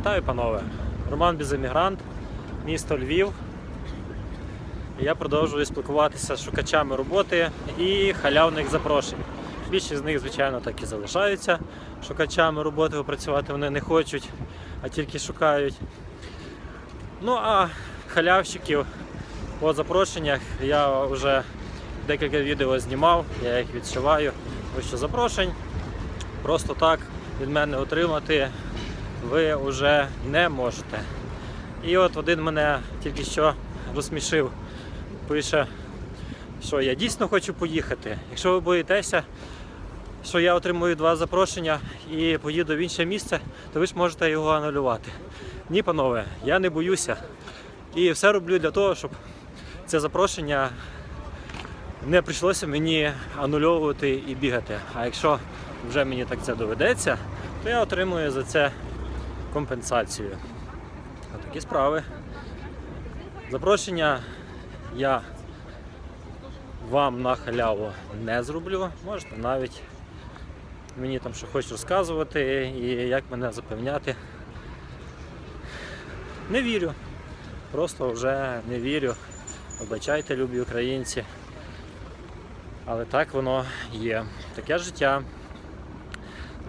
Вітаю, панове! Роман Біземігрант, місто Львів. Я продовжую спілкуватися з шукачами роботи і халявних запрошень. Більшість з них, звичайно, так і залишаються шукачами роботи, бо працювати вони не хочуть, а тільки шукають. Ну а халявщиків по запрошеннях я вже декілька відео знімав, я їх відшиваю. Що запрошень просто так від мене отримати ви вже не можете. І от один мене тільки що розсмішив. Пише, що я дійсно хочу поїхати. Якщо ви боїтеся, що я отримую два запрошення і поїду в інше місце, то ви ж можете його анулювати. Ні, панове, я не боюся. І все роблю для того, щоб це запрошення не прийшлося мені анульовувати і бігати. А якщо вже мені так це доведеться, то я отримую за це компенсацію. Такі справи. Запрошення я вам на халяву не зроблю. Можете навіть мені там що хочеш розказувати і як мене запевняти. Не вірю. Просто вже не вірю. Вибачайте, любі українці. Але так воно є. Таке життя.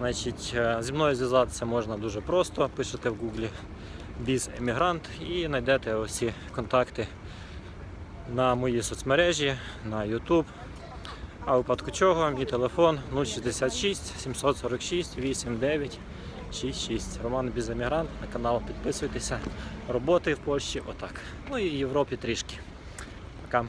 Значить, е, зі мною зв'язатися можна дуже просто. Пишете в гуглі біз емігрант і знайдете усі контакти на мої соцмережі, на YouTube. А в випадку чого, мій телефон 066 746 89 66. Роман Біземігрант, на канал підписуйтеся. Роботи в Польщі отак. Ну і в Європі трішки. Пока.